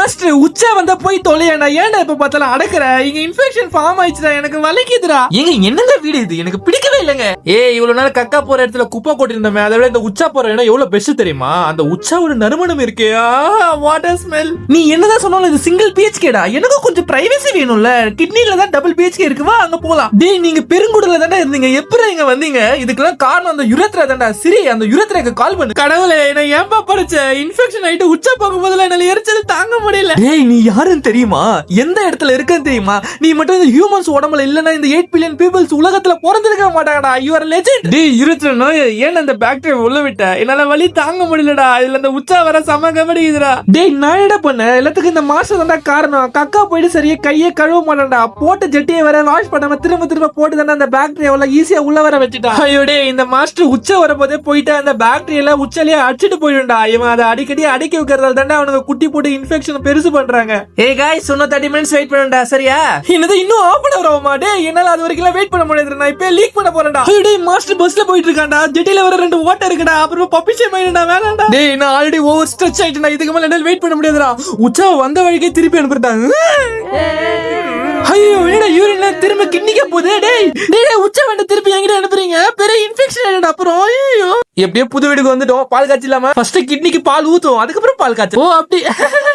Master உச்சா வந்தா போய் தொலையடா ஏன்டா இப்ப பார்த்தாலும் அடக்குற? இங்க இன்ஃபெக்ஷன் ஃபார்ம் ஆயிடுச்சுடா எனக்கு வலிக்குதுடா. ஏங்க என்னங்க வீடு இது? எனக்கு பிடிக்கவே இல்லைங்க. ஏ இவ்வளவு நாள் கக்கா போற இடத்துல குப்பை கொட்டிருந்தோமே அதை விட இந்த உச்சா போற இடம் எவ்வளவு பெஸ்ட் தெரியுமா? அந்த உச்சாவோட நறுமணம் இருக்கே. வாட்டர் ஸ்மெல் நீ என்னதான் சொன்னாலும் இது சிங்கிள் பிஹெச்கேடா எனக்கு கொஞ்சம் பிரைவசி வேணும்ல. கிட்னில தான் டபுள் பிஹெச்கே இருக்குவா அங்க போலாம். டேய் நீங்க பெருங்குடல தானே இருந்தீங்க. எப்படி இங்க வந்தீங்க? இதுக்கெல்லாம் காரணம் அந்த யுரத்ரா தான்டா. சரி அந்த யுரத்ராக்கு கால் பண்ணு. கடவுளே என்ன ஏன்பா படிச்ச? இன்ஃபெக்ஷன் ஆயிட்டு உச்சா போகும்போதுல என்னால எரிச்சல் தாங்க முடியல. டேய் நீ யாருன்னு தெரியுமா? எந்த இடத்துல இருக்கன்னு தெரியுமா? நீ மட்டும் இந்த ஹியூமன்ஸ் உடம்புல இல்லனா இந்த 8 பில்லியன் பீப்பிள்ஸ் உலகத்துல பிறந்திருக்க மாட்டாங்கடா. யூ ஆர் லெஜெண்ட் டேய் இருத்துல நோய். ஏன் அந்த பாக்டீரியா உள்ள விட்ட? என்னால வலி தாங்க முடியலடா. இதுல இந்த உச்சா வர சம கபடிக்குதுடா டேய் நான் என்ன பண்ண? எல்லாத்துக்கும் இந்த மாசம் தான்டா காரணம். கக்கா போயிட்டு சரியா கையே கழுவ மாட்டேன்டா. போட்டு ஜட்டியை வேற வாஷ் பண்ணாம திரும்ப திரும்ப போட்டு தானே அந்த பாக்டீரியாவெಲ್ಲ ஈஸியா உள்ள வர வச்சுட்டா. ஐயோ டேய் இந்த மாஸ்டர் உச்ச வரும்போதே போயிட்டு. அந்த பாக்டீரியா உச்சலையே அடிச்சிட்டு போயிடும்டா. இவன் அதை அடிக்கடி அடிக்க வைக்கிறதால தானே அவனுக்கு குட்டி போட்டு இன்ஃபெக்ஷன் பெருசு பண்றாங்க. ஏ காய் சொன்ன தேர்ட்டி மினிட்ஸ் வெயிட் பண்ணடா சரியா? என்னது இன்னும் ஆஃப் பண்ண வரமா டேய் என்னால அது வரைக்கும் வெயிட் பண்ண முடியாது நான் இப்ப லீக் பண்ண போறேன்டா. டேய் மாஸ்டர் பஸ்ல போயிட்டு இருக்கான்டா. ஜெட்டில வர ரெண்டு ஓட்ட இருக்குடா. அப்புறம் பப்பிஷே மைண்டா வேணாம்டா. டேய் நான் ஆல்ரெடி ஓவர் ஸ்ட்ரெச் ஆயிட்டேன் இதுக்கு மேல என்னால வெயிட் பண்ண முடியாதுடா. உச்சா வந்த வழிக்கே திருப்பி அனுப்பிட்டாங்க ஐயோ என்னடா யூரின் திரும்ப கிண்ணிக்க போகுது? டேய் டேய் உச்ச வேண்ட திருப்பி என்கிட்ட அனுப்புறீங்க? பெரிய இன்ஃபெக்ஷன் ஆயிடும் அப்புறம். ஐயோ. எப்படியோ புது வீடுக்கு வந்துட்டோம். பால் காய்ச்சலாம ஃபர்ஸ்ட் கிட்னிக்கு பால் ஊத்தும் அதுக்கப்புறம் பால் காய்ச்சல். ஓ அப்படி.